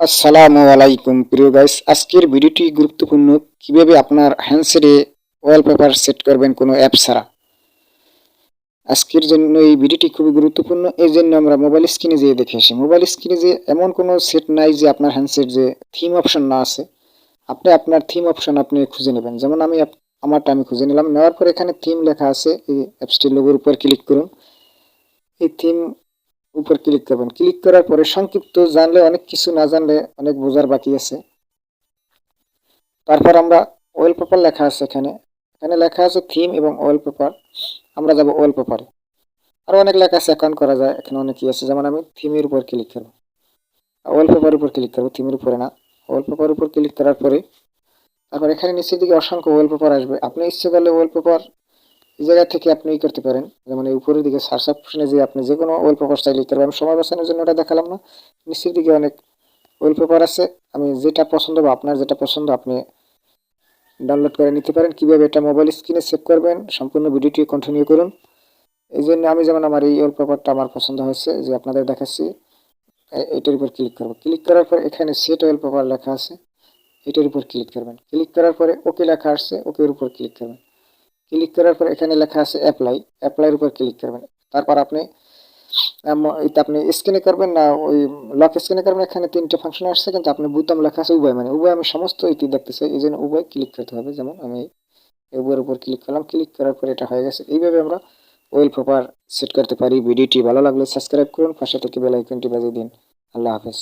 আসসালামু আলাইকুম, প্রিয় গাইস আজকের ভিডিওটি গুরুত্বপূর্ণ। কীভাবে আপনার হ্যান্ডসেটে ওয়ালপেপার সেট করবেন কোনো অ্যাপ ছাড়া? আজকের জন্য এই ভিডিওটি খুবই গুরুত্বপূর্ণ। এই জন্য আমরা মোবাইল স্ক্রিনে যেয়ে দেখে আসি। মোবাইল স্ক্রিনে যে এমন কোনো সেট নাই যে আপনার হ্যান্ডসেট যে থিম অপশন না আছে। আপনি আপনার থিম অপশন আপনি খুঁজে নেবেন। যেমন আমি আমারটা আমি খুঁজে নিলাম। নেওয়ার পর এখানে থিম লেখা আছে। এই অ্যাপসটির লোগোর উপর ক্লিক করুন। এই থিম উপর ক্লিক করবেন। ক্লিক করার পরে সংক্ষিপ্ত জানলে, অনেক কিছু না জানলে অনেক বোঝার বাকি আছে। তারপর আমরা ওয়েল পেপার লেখা আছে এখানে। এখানে লেখা আছে থিম এবং ওয়েল পেপার আমরা যাব ওয়েল পেপারে আরও অনেক লেখা আছে অ্যাকাউন্ট করা যায়। এখানে অনেক কি আছে। যেমন আমি থিমের উপর ক্লিক করব। ওয়েল পেপার উপর ক্লিক করব। থিমের উপরে না। ওয়েল পেপার উপর ক্লিক করার পরে, তারপর এখানে নিচের দিকে অসংখ্য ওয়েল পেপার আসবে। আপনি ইচ্ছে করলে ওয়েল পেপার এই জায়গা থেকে আপনি ই করতে পারেন। যেমন এই উপরের দিকে সার্চ অপশনে যে আপনি যে কোনো ওয়েল পেপার চাইলে লিখতে পারেন। সময় বাঁচানোর জন্য ওটা দেখালাম না। নিচের দিকে অনেক ওয়েল পেপার আছে। আমি যেটা পছন্দ বা আপনার যেটা পছন্দ আপনি ডাউনলোড করে নিতে পারেন। কীভাবে এটা মোবাইল স্ক্রিনে সেভ করবেন, সম্পূর্ণ ভিডিওটি কন্টিনিউ করুন। এই জন্য আমি যেমন আমার এই ওয়েল পেপারটা আমার পছন্দ হয়েছে, যে আপনাদের দেখাচ্ছি এটার উপর ক্লিক করব। ক্লিক করার পর এখানে সেট ওয়েল পেপার লেখা আছে। এটার উপর ক্লিক করবেন। ক্লিক করার পরে ওকে লেখা আসছে। ওকের উপর ক্লিক করবেন। ক্লিক করার পর এখানে লেখা আছে অ্যাপ্লাই অ্যাপ্লাইয়ের উপর ক্লিক করবেন। তারপর আপনি আপনি স্ক্যানে করবেন না, ওই লক স্ক্রিনে করবেন, এখানে তিনটে ফাংশন আসছে, কিন্তু আপনি বুতাম লেখা আছে উভয় মানে উভয় আমি সমস্ত এটি দেখতে চাই এই জন্য উভয় ক্লিক করতে হবে। যেমন আমি উভয়ের উপর ক্লিক করলাম ক্লিক করার পর এটা হয়ে গেছে। এইভাবে আমরা ওয়েল পেপার সেট করতে পারি। ভিডিওটি ভালো লাগলে সাবস্ক্রাইব করুন, পাশে থেকে বেল আইকনটি বাজিয়ে দিন। আল্লাহ হাফেজ।